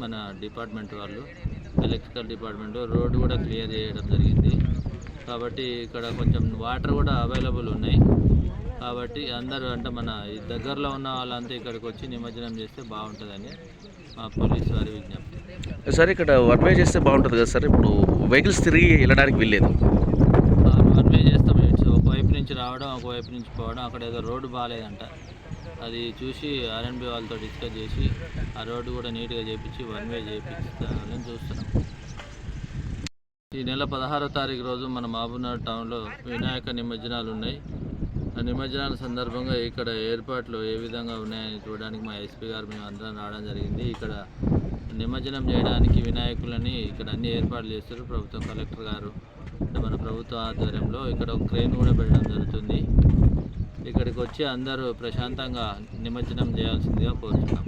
మన డిపార్ట్మెంట్ వాళ్ళు electrical department road కూడా క్లియర్ చేయడం జరిగింది. కాబట్టి ఇక్కడ కొంచెం వాటర్ కూడా అవైలబుల్ ఉన్నాయి. కాబట్టి అందరూ అంటే మన దగ్గరలో ఉన్న వాళ్ళంతా ఇక్కడికి వచ్చి నిమజ్జనం చేస్తే బాగుంటుందని మా పోలీస్ వారి విజ్ఞప్తి. సార్ ఇక్కడ వన్ వే చేస్తే బాగుంటుంది కదా సార్? ఇప్పుడు వెహికల్స్ తిరిగి వెళ్ళడానికి వెళ్ళలేదు వన్ వే చేస్తాం. ఒకవైపు నుంచి రావడం ఒకవైపు నుంచి పోవడం అక్కడ ఏదో రోడ్డు బాగాలేదంట. అది చూసి ఆర్ఎన్బి వాళ్ళతో డిస్కస్ చేసి ఆ రోడ్డు కూడా నీట్గా చేపించి వన్ వే చేపించాలని చూస్తున్నాం. ఈ నెల పదహారో తారీఖు రోజు మన మహబూబ్నగర్ టౌన్లో వినాయక నిమజ్జనాలు ఉన్నాయి. ఆ నిమజ్జనాల సందర్భంగా ఇక్కడ ఏర్పాట్లు ఏ విధంగా ఉన్నాయని చూడడానికి మా ఎస్పీ గారు మేము అందరం రావడం జరిగింది. ఇక్కడ నిమజ్జనం చేయడానికి వినాయకులని ఇక్కడ అన్ని ఏర్పాట్లు చేస్తారు. ప్రభుత్వం కలెక్టర్ గారు మన ప్రభుత్వ ఆధ్వర్యంలో ఇక్కడ ఒక క్రెయిన్ కూడా పెట్టడం జరుగుతుంది. ఇక్కడికి వచ్చి అందరూ ప్రశాంతంగా నిమజ్జనం చేయాల్సిందిగా కోరుతున్నాం.